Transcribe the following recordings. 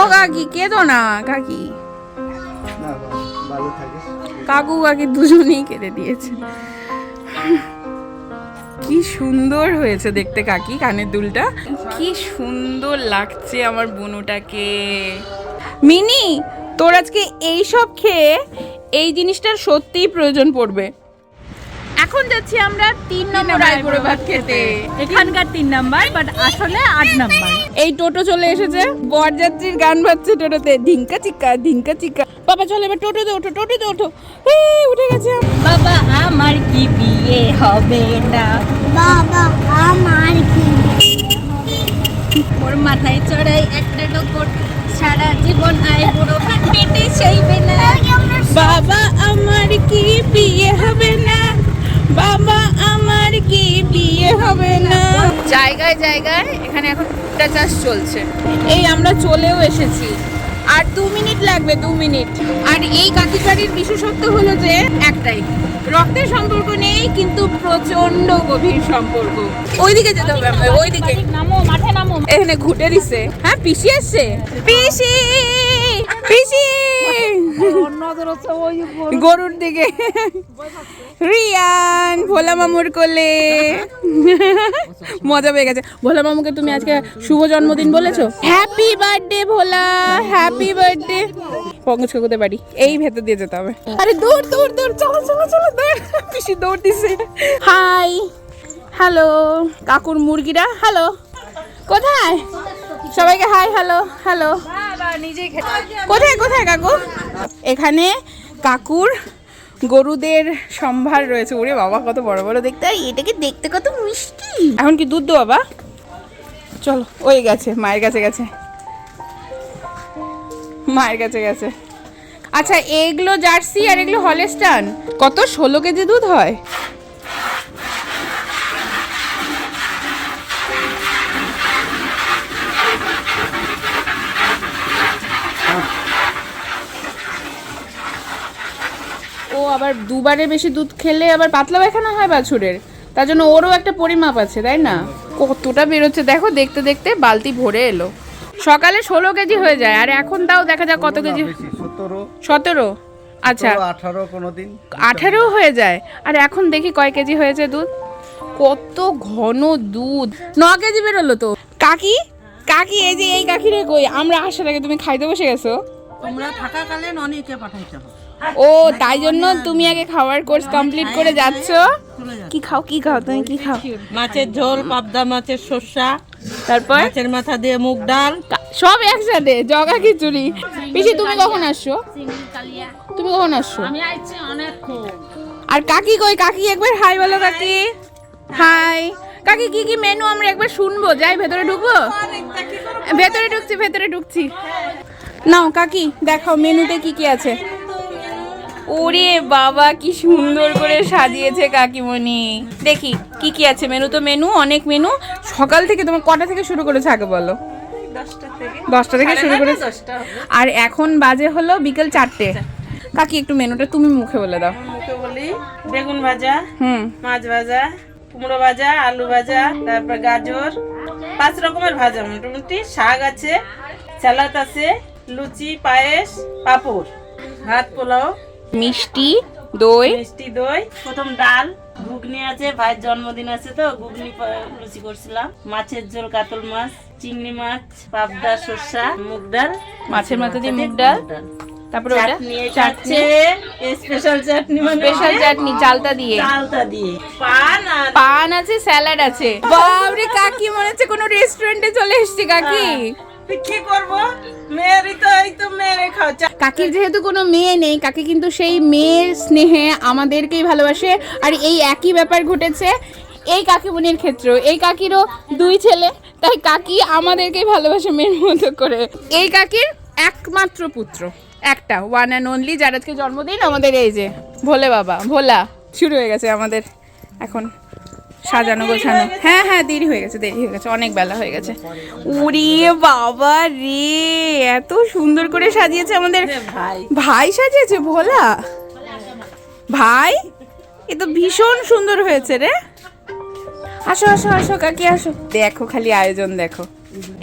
ও কাকি কেঁদো না কাকি। কাকু কাকি দুজনেই কেঁদে দিয়েছে। কি সুন্দর হয়েছে দেখতে কাকি কানের দুলটা। কি সুন্দর লাগছে আমার বুনুটাকে। মিনি তোর আজকে এই সব খেয়ে এই জিনিসটার সত্যিই প্রয়োজন পড়বে। এখন যাচ্ছি আমরা তিন নম্বর আইবুড়ো ভাত খেতে। এখানকার তিন নাম্বার বাট আসলে আট নাম্বার। এই টোটো চলে এসেছে বরযাত্রীর গান বাজছে টোটোতে। ধিঙ্কা চিক্কা ধিঙ্কা চিক্কা। বাবা চলে এবার টোটোতে ওঠো টোটোতে ওঠো। উঠে গেছে বাবা আমার কি বিয়ে হবে না? বাবা আমার কি ওর মাথায় চড়াই একটা ডকর সারা জীবন আয় বুড়ো ভাত পেটে সেইবে না। জায়গায় জায়গায় এখানে এখন ভুট্টা চাষ চলছে। এই আমরা চলেও এসেছি। আর দু মিনিট লাগবে, দু মিনিট। আর এই কাকিকারির বিশেষত্ব হলো যে একটাই, রক্তের সম্পর্ক নেই, কিন্তু প্রচণ্ড গভীর সম্পর্ক। ওইদিকে যেতে হবে ওইদিকে। নামো মাঠে নামো এখানে ঘুটে দিছে। হ্যাঁ পিসি আসছে? পিসি! পিসি! গরুর দিকে। রিয়ান, ভোলা মামুর কোলে। মজা পেয়ে গেছে। ভোলা মামুকে তুমি আজকে শুভ জন্মদিন বলেছ? Happy birthday Bhola. Happy birthday Pankaj কাকুতে বাড়ি। এই ভেতর দিয়ে যেতে হবে। আরে দৌড় দৌড় দৌড়। চলো চলো চলো, দৌড়। পিসি দৌড় দিছে হাই হ্যালো কাকুর মুরগিরা হ্যালো কোথায়? সবাইকে হাই হ্যালো হ্যালো কোথায় কোথায় কাকু? এখানে কাকুর গরুদের সম্ভার রয়েছে। ওরে বাবা কত বড় বড় দেখতে। আর এটাকে দেখতে কত মিষ্টি? এখন কি দুধ দেবো বাবা? চলো ওই গেছে মায়ের কাছে গেছে। মায়ের কাছে গেছে। আচ্ছা এগুলো জার্সি আর এগুলো হলেস্টান কত ষোলো কেজি দুধ হয়? আবার দুবারের বেশি দুধ খেলে আবার পাতলা পায়খানা হয় বাছুরের। তার জন্য ওরও একটা পরিমাপ আছে তাই না? কতটা বেরোচ্ছে দেখো দেখতে দেখতে বালতি ভরে এলো। সকালে ষোলো কেজি হয়ে যায় আর এখন তাও দেখা যাক কত কেজি সতেরো। সতেরো? আচ্ছা। আঠারো কোনোদিন আঠেরো হয়ে যায়। আর এখন দেখি কয় কেজি হয়েছে দুধ। কত ঘন দুধ। ন কেজি বেরোলো তো। কাকি কাকি এই যে এই কাকি রে কই? আমরা আসার আগে তুমি খাইতে বসে গেছো? তোমরা থাকাকালীন অনেকে পাঠাইতে হবে। ও তাই জন্য তুমি আগে খাওয়ার কোর্স কমপ্লিট করে যাচ্ছ? কি খাও কি খাও তুমি কি খাও? মাছের ঝোল পাবদা মাছের শসা তারপর? মাছের মাথা দিয়ে মুগ ডাল। সব একসাথে জগা খিচুড়ি। পিসি তুমি কখন আসছো? তুমি কখন আসছো? আমি আইছি অনেকক্ষণ। আর কাকি কই? কাকি একবার হাই বলো কাকি। হাই। কাকি কি কি মেনু আমরা একবার শুনব? যাই ভেতরে ঢুকবো? ভেতরে ঢুকছি ভেতরে ঢুকছি। নাও কাকি দেখাও মেনুতে কি কি আছে। ওরে বাবা কি সুন্দর করে সাজিয়েছে কাকিমণি। দেখি কি কি আছে? মেনু তো মেনু অনেক মেনু সকাল থেকে তোমার কটা থেকে শুরু করেছে আগে বলো? দশটা থেকে শুরু করেছে? আর এখন বাজে হলো বিকেল চারটে। কাকি একটু মেনুটা তুমি মুখে বলে দাও। মুখে বলি বেগুন ভাজা হুম। মাছ ভাজা কুমড়ো ভাজা আলু ভাজা তারপর গাজর। পাঁচ রকমের ভাজা মোটামুটি। শাক আছে স্যালাড আছে লুচি পায়েস পাপড়। ভাত পোলাও। মিষ্টি দই। মিষ্টি দই প্রথম ডাল ঘুগনি আছে ভাইয়ের জন্মদিন আছে তো ঘুগনি লুচি করছিলাম। মাছের ঝোল কাতল মাছ চিংড়ি মাছ পাবদা শসা মুগ ডাল। মাছের মাথা দিয়ে মুগ ডাল। তারপরে ওটা? চাটনি এটা স্পেশাল চাটনি মানে স্পেশাল চাটনি চালটা দিয়ে। চালটা দিয়ে। পান আর পান আছে স্যালাড আছে। বাবরে কাকি মনে হচ্ছে কোনো রেস্টুরেন্টে চলে এসেছি কাকি। তুই কি করব? মেয়েরই তো এই তো মেয়েরে খাও চা- কাকির যেহেতু কোনো মেয়ে নেই, কাকি কিন্তু সেই মেয়ের স্নেহে আমাদেরকেই ভালোবাসে। আর এই একই ব্যাপার ঘটেছে এই কাকিমণির ক্ষেত্রেও। এই কাকিরও দুই ছেলে, তাই কাকি আমাদেরকেই ভালোবাসে মেয়ের মতো করে। এই কাকির একমাত্র পুত্র, একটা ওয়ান অ্যান্ড অনলি যার আজকে জন্মদিন, আমাদের এই যে ভোলে বাবা, ভোলা, শুরু হয়ে গেছে আমাদের এখন। সাজানো গোছানো। হ্যাঁ হ্যাঁ দেরি হয়ে গেছে দেরি হয়ে গেছে অনেক বেলা হয়ে গেছে। ওরে বাবা রে এত সুন্দর করে সাজিয়েছে আমাদের। ভাই। ভাই সাজিয়েছে ভোলা? ভাই? এ তো ভীষণ সুন্দর হয়েছে রে। আসো আসো আসো কাকি আসো। দেখো খালি আয়োজন দেখো।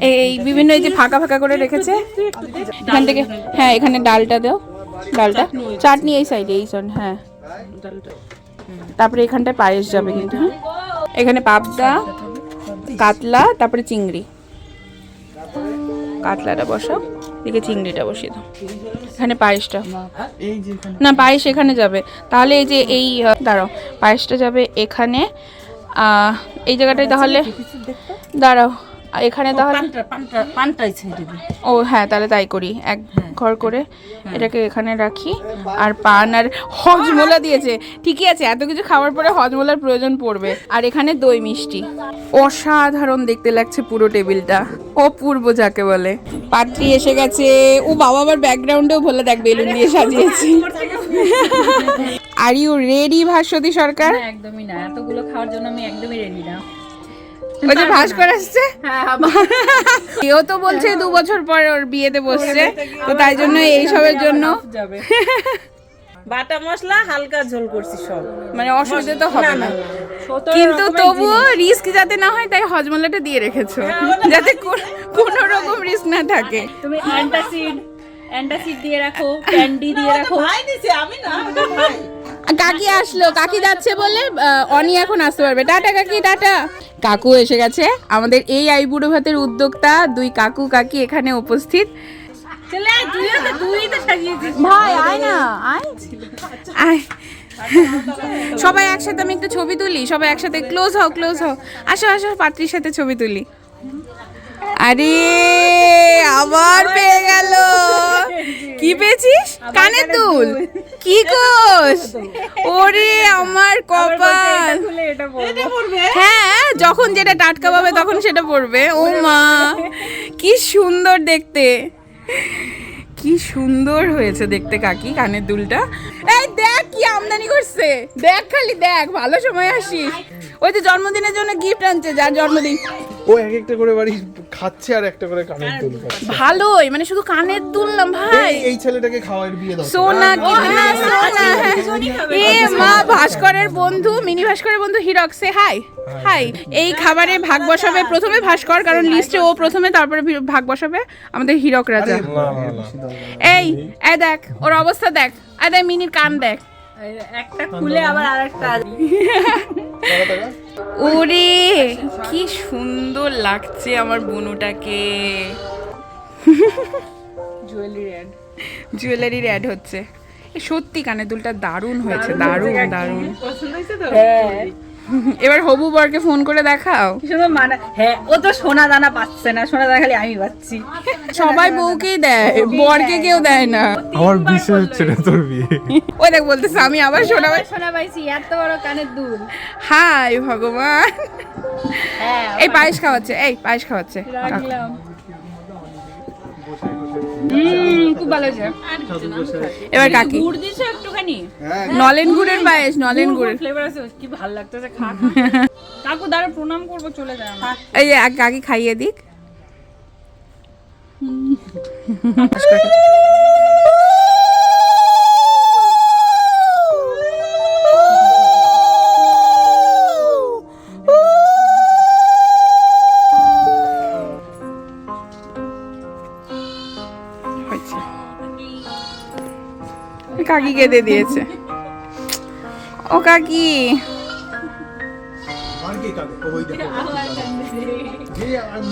এই বিভিন্ন এই যে ফাঁকা ফাঁকা করে রেখেছে। এখান থেকে হ্যাঁ এখানে ডালটা দাও ডালটা। চাটনি এই সাইডে এই সাইড হ্যাঁ। তারপরে এখানটায় পায়েস যাবে কিন্তু হ্যাঁ। এখানে পাবদা, কাতলা, তারপরে চিংড়ি। কাতলাটা বসাও, এদিকে চিংড়িটা বসিয়ে দাও। এখানে পায়েসটা। না, পায়েস এখানে যাবে। তাহলে এই যে এই দাঁড়াও, পায়েসটা যাবে এখানে। এই জায়গাটায় তাহলে দাঁড়াও। এখানে তাহলে ও হ্যাঁ তাহলে তাই করি। এক ঘর করে এটাকে এখানে রাখি। আর পান আর হজমোলা দিয়েছে। ঠিকই আছে এত কিছু খাওয়ার পরে হজমোলার প্রয়োজন পড়বে। আর এখানে দই মিষ্টি। অসাধারণ দেখতে লাগছে পুরো টেবিলটা। অপূর্ব যাকে বলে। পাত্রী এসে গেছে। ও বাবা আবার ব্যাকগ্রাউন্ডেও বলে দেখ বেলুন দিয়ে সাজিয়েছি। Are you ready Bhaswati Sarkar? একদমই না। এতগুলো খাওয়ার জন্য আমি একদমই রেডি না। ওই যে ভাস্কর আসছে। কেউ তো বলছে দু বছর পর ওর বিয়েতে বসছে। তো তাই জন্য এইসবের জন্য যাবে। বাটা মশলা হালকা ঝোল করছি সব। মানে অসুবিধা তো হবে না কিন্তু তবুও রিস্ক যাতে না হয় তাই হজমলাটা দিয়ে রেখেছো। যাতে কো- কোনো রকম রিস্ক না থাকে। তুমি অ্যান্টাসিড অ্যান্টাসিড দিয়ে রাখো ক্যান্ডি দিয়ে রাখো। ভাই দিছে আমি না কাকি আসলো কাকি যাচ্ছে বলে অনি এখন আসতে পারবে। টাটা কাকি টাটা। কাকু এসে গেছে। আমাদের এই আইবুড়ো ভাতের উদ্যোক্তা দুই কাকু কাকি এখানে উপস্থিত। ভাই আয় না আয়। আয়। সবাই একসাথে আমি একটা ছবি তুলি সবাই একসাথে ক্লোজ হও ক্লোজ হও। আসো আসো পাত্রীর সাথে ছবি তুলি। আরে আবার পেয়ে গেল। কি পেয়েছিস? কানে দুল। কি কোষ? ওরে আমার কপাল খুলে এটা বলব হ্যাঁ যখন যেটা টাটকা পাবে তখন সেটা পড়বে। ও মা কি সুন্দর দেখতে। কি সুন্দর হয়েছে দেখতে কাকি কানের দুলটা। এই দেখ কি আমদানি করছে। দেখ খালি দেখ ভালো সময় আসিস। ওই যে জন্মদিনের জন্য গিফট আনছে যার জন্মদিন। ও এক একটা করে বাড়ি খাচ্ছে আর একটা করে কানের দুল ভালোই মানে শুধু কানের দুল না ভাই। এই- ছেলেটাকে খাওয়ার বিয়ে দাও সোনা কি না সোনা। এ মা ভাস্করের বন্ধু মিনি ভাস্করের বন্ধু হিরক সে হাই। হাই। এই খাবারে ভাগ বসাবে প্রথমে ভাস্কর কারণ লিস্টে ও প্রথমে তারপরে ভাগ বসাবে আমাদের হিরক রাজা। এই এই দেখ ওর অবস্থা দেখ। এই দেখ মিনির কান দেখ। একটা খুলে আবার আরেকটা ওরে কি সুন্দর লাগছে আমার বুনুটাকে। জুয়েলারি অ্যাড জুয়েলারির অ্যাড হচ্ছে। এ সত্যি কানের দুলটা দারুণ হয়েছে দারুণ দারুণ পছন্দ হয়েছে তো? হ্যাঁ। এবার হবু বরকে ফোন করে দেখাও। শুধু মানে হ্যাঁ ও তো সোনা দানা পাচ্ছে না সোনা দানা খালি আমি পাচ্ছি। সবাই বউকেই দেয় বরকে কেউ দেয় না। আমার বিশেষ হচ্ছে না তোর বিয়ে। ওই দেখ বলতেছে আমি আবার শোনাবো সোনা পাইছি এত বড় কানের দুল। হাই ভগবান। হ্যাঁ এই পায়েস খাওয়াচ্ছে এই পায়েস খাওয়াচ্ছে। রাখলাম। হুম খুব ভালো হয়েছে। এবার কাকি। গুড় দিছো একটুখানি? হ্যাঁ নলেন গুড়ের পায়েস নলেন গুড়ের। ফ্লেভার আছে কি ভালো লাগতেছে খা কাকু দাঁড়া প্রণাম করব চলে যায় এই যে কাকি খাইয়ে দিক। কাকি কেঁদে দিয়েছে। ও কাকি।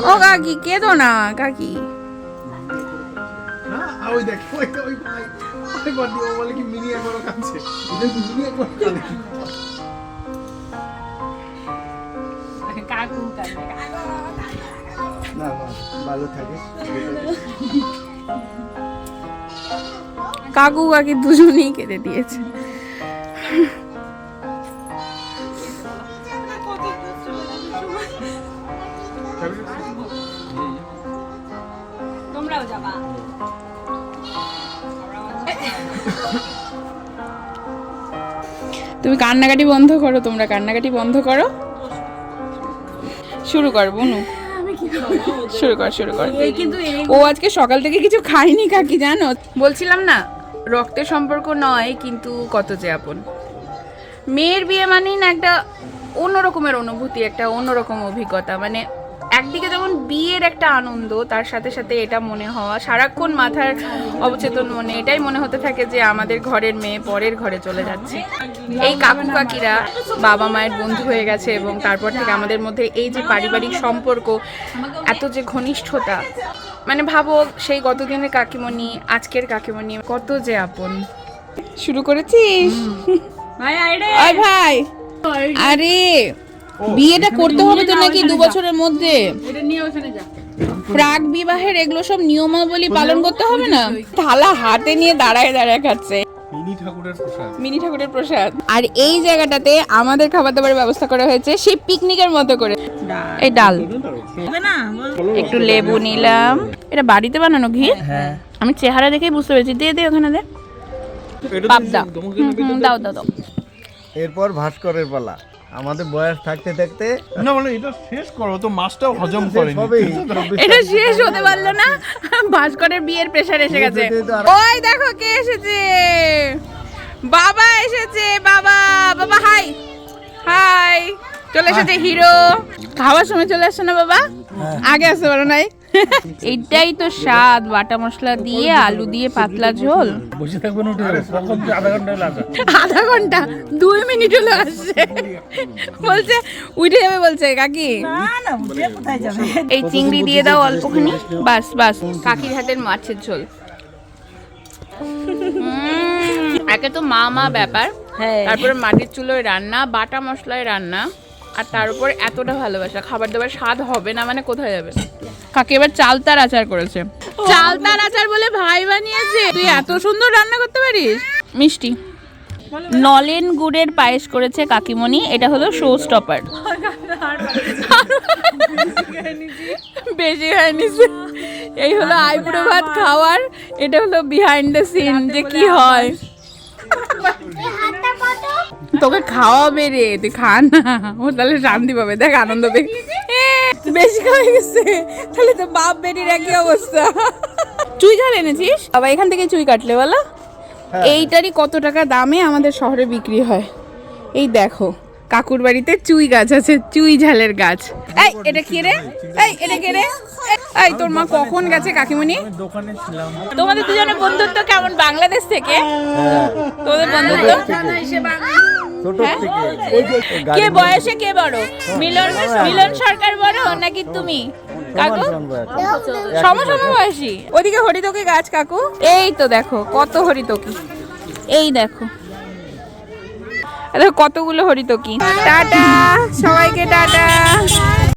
ও কাকি কেঁদো না কাকি। ভালো থাকিস। কাকু কাকি দুজনেই কেঁদে দিয়েছে। তোমরাও যাবা। তুমি কান্নাকাটি বন্ধ করো তোমরা কান্নাকাটি বন্ধ করো। শুরু কর বুনু। শুরু কর শুরু কর। কিন্তু ও আজকে সকাল থেকে কিছু খায়নি কাকি জানো? বলছিলাম না রক্তের সম্পর্ক নয়, কিন্তু কত যে আপন। মেয়ের বিয়ে মানেই না একটা অন্য রকমের অনুভূতি, একটা অন্যরকম অভিজ্ঞতা। মানে একদিকে যেমন বিয়ের একটা আনন্দ তার সাথে সাথে এটা মনে হওয়া সারাক্ষণ মাথার অবচেতন মনে এটাই মনে হতে থাকে যে আমাদের ঘরের মেয়ে পরের ঘরে চলে যাচ্ছে। এই কাকু কাকিরা বাবা মায়ের বন্ধু হয়ে গেছে এবং তারপর থেকে আমাদের মধ্যে এই যে পারিবারিক সম্পর্ক এত যে ঘনিষ্ঠতা মানে ভাবো সেই গতদিনের কাকিমণি আজকের কাকিমণি কত যে আপন। শুরু করেছিস? ভাই। আরে। বিয়েটা করতে হবে তো নাকি দু বছরের মধ্যে? প্রাক বিবাহের এগুলো সব নিয়মাবলী পালন করতে হবে না? থালা হাতে নিয়ে দাঁড়ায় দাঁড়ায় খাচ্ছে। মিনি ঠাকুরের প্রসাদ। মিনি ঠাকুরের প্রসাদ। আর এই জায়গাটাতে আমাদের খাবার দাবারের ব্যবস্থা করা হয়েছে সেই পিকনিকের মতো করে। এই ডাল। একটু লেবু নিলাম। এটা বাড়িতে বানানো ঘি? আমি চেহারা দেখেই বুঝতে পেরেছি। দিয়ে দে ওখানে দে। পাবদা দাও। দাও দাও। এরপর ভাস্করের পালা। আমাদের বয়স থাকতে থাকতে না মানে এটা শেষ করো তো মাছটাও হজম করেনি। সবেই এটা শেষ হতে পারল না। ভাস্করের বিয়ের প্রেশার এসে গেছে। ওই দেখো কে এসেছে। বাবা এসেছে বাবা বাবা হাই। হাই। চলে এসেছে হিরো। খাওয়ার সময় চলে আসছে না বাবা? আগে আসতে পারো নাই। এইটাই তো স্বাদ বাটা মশলা দিয়ে আলু দিয়ে পাতলা ঝোল। বসে থাকবেন উঠে। আধা ঘণ্টা আধা ঘণ্টা দুই মিনিট হলো আসছে বলছে উঠে যাবে বলছে কাকি। এই চিংড়ি দিয়ে দাও অল্পখানি। বাস বাস কাকির হাতের মাছের ঝোল। একে তো মা মা ব্যাপার তারপরে মাটির চুলোয় রান্না বাটা মশলায় রান্না। আর তার উপর এতটা ভালোবাসা খাবার দাবার স্বাদ হবে না মানে কোথায় যাবে? কাকি এবার চালতার আচার করেছে। চালতার আচার বলে ভাই বানিয়েছে? তুই এত সুন্দর রান্না করতে পারিস? মিষ্টি। নলেন গুড়ের পায়েস করেছে কাকিমণি এটা হলো শো স্টপার বেশি হয়নি এই হলো আইবুড়ো ভাত খাওয়ার এটা হলো বিহাইন্ড দ্য সিন যে কি হয়। তোকে খাওয়াবে রে তুই খা না ও তাহলে শান্তি পাবে দেখ আনন্দ পেয়ে। এ, বেশি হয়ে গেছে। তাহলে তো বাপ বেটির একই অবস্থা। চুই ঝাল এনেছিস? বাবা এখান থেকে চুই কাটলে বলো। এইটারই কত টাকা দামে আমাদের শহরে বিক্রি হয়। এই দেখো কাকুর বাড়িতে চুই গাছ আছে চুই ঝালের গাছ। এই এটা কি রে? এই এটা কে রে? এই তোর মা কখন গেছে কাকিমণি? দোকানে ছিলাম। তোমাদের দুজনের বন্ধুত্ব কেমন বাংলাদেশ থেকে? তোমাদের বন্ধুত্ব? ছোট হ্যাঁ? থেকে। কে বয়সে কে বড়? মিলন মিলন সরকার বড় নাকি তুমি? কাকু? সমসম বয়সী? ওদিকে হরিতকি গাছ কাকু। এই তো দেখো কত হরিতকি। এই দেখো কতগুলো হরিতকি। টাটা সবাইকে টাটা।